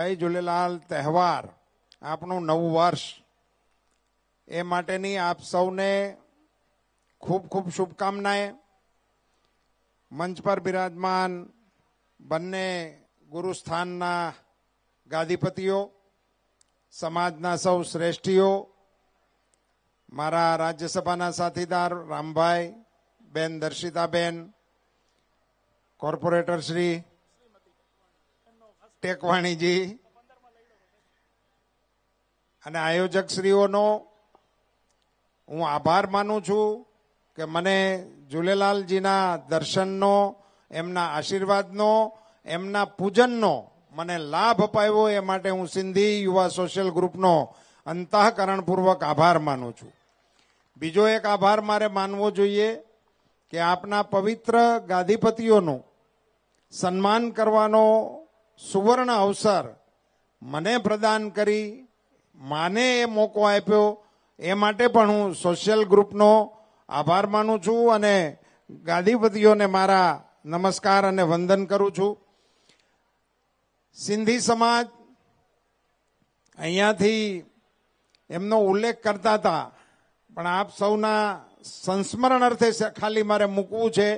જય ઝૂલેલાલ તહેવાર આપણું નવું વર્ષ. એ માટેની આપ સૌને ખૂબ ખૂબ શુભકામનાએ મંચ પર બિરાજમાન બંને ગુરુસ્થાનના ગાદીપતિઓ, સમાજના સૌ શ્રેષ્ઠીઓ, મારા રાજ્યસભાના સાથીદાર રામભાઈ, બેન દર્શિતાબેન, કોર્પોરેટર શ્રી ટેકવાણીજી અને આયોજકશ્રીઓનો હું આભાર માનું છું કે મને ઝૂલેલાલજીના દર્શનનો, એમના આશીર્વાદનો, એમના પૂજનનો મને લાભ અપાવ્યો એ માટે હું સિંધી યુવા સોશિયલ ગ્રુપનો અંતઃકરણપૂર્વક આભાર માનું છું. બીજો એક આભાર મારે માનવો જોઈએ કે આપના પવિત્ર ગાદીપતિઓનું સન્માન કરવાનો સુવર્ણ અવસર મને પ્રદાન કરી, માને એ મોકો આપ્યો. એ માટે પણ હું સોશિયલ ગ્રુપનો આભાર માનું છું અને ગાદીપતિઓને મારા નમસ્કાર અને વંદન કરું છું. સિંધી સમાજ અહીંયાથી એમનો ઉલ્લેખ કરતા હતા, પણ આપ સૌના સંસ્મરણ અર્થે ખાલી મારે મૂકવું છે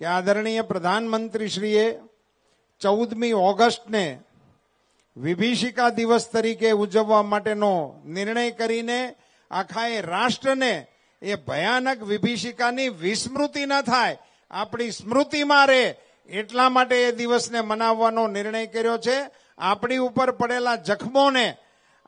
કે આદરણીય પ્રધાનમંત્રીશ્રીએ ચૌદમી ઓગસ્ટને વિભીષિકા દિવસ તરીકે ઉજવવા માટેનો નિર્ણય કરીને આખા એ રાષ્ટ્રને એ ભયાનક વિભીષિકાની વિસ્મૃતિ ન થાય, આપણી સ્મૃતિમાં રહે એટલા માટે એ દિવસને મનાવવાનો નિર્ણય કર્યો છે. આપણી ઉપર પડેલા જખમોને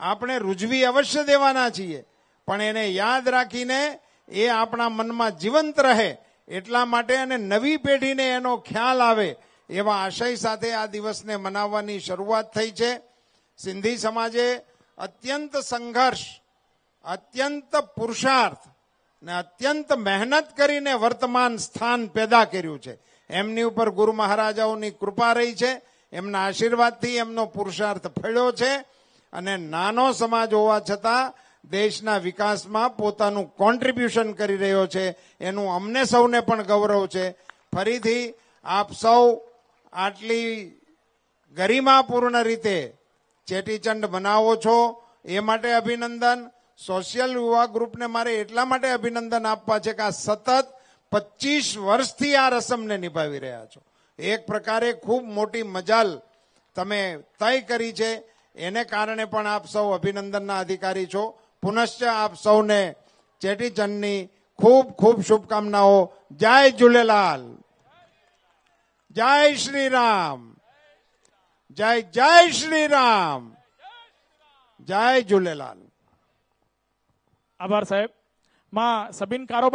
આપણે રૂજવી અવશ્ય દેવાના છીએ, પણ એને યાદ રાખીને એ આપણા મનમાં જીવંત રહે એટલા માટે અને નવી પેઢીને એનો ખ્યાલ આવે એવા આશય સાથે આ દિવસને મનાવવાની શરૂઆત થઈ છે. સિંધી સમાજે અત્યંત સંઘર્ષ, અત્યંત પુરુષાર્થ ને અત્યંત મહેનત કરીને વર્તમાન સ્થાન પેદા કર્યું છે. એમની ઉપર ગુરુ મહારાજાઓની કૃપા રહી છે. એમના આશીર્વાદથી એમનો પુરુષાર્થ ફળ્યો છે અને નાનો સમાજ હોવા છતાં દેશના વિકાસમાં પોતાનું કોન્ટ્રીબ્યુશન કરી રહ્યો છે. એનું અમને સૌને પણ ગૌરવ છે. ફરીથી આપ સૌ આટલી ગરિમાપૂર્ણ રીતે ચેટીચંડ બનાવો છો, એ માટે અભિનંદન. સોશિયલ યુવા ગ્રુપને મારે એટલા માટે અભિનંદન આપવા છે કે આ સતત પચીસ વર્ષથી આ રસમને નિભાવી રહ્યા છો. એક પ્રકારે ખૂબ મોટી મજાલ તમે તય કરી છે. એને કારણે પણ આપ સૌ અભિનંદનના અધિકારી છો. પુનશ્ચ આપ સૌને ચેટીચંડની ખૂબ ખૂબ શુભકામનાઓ. જય ઝૂલેલાલ. જય શ્રી રામ. જય જય શ્રી રામ. જય ઝૂલેલાલ. આભાર સાહેબ. માં સબીન કારો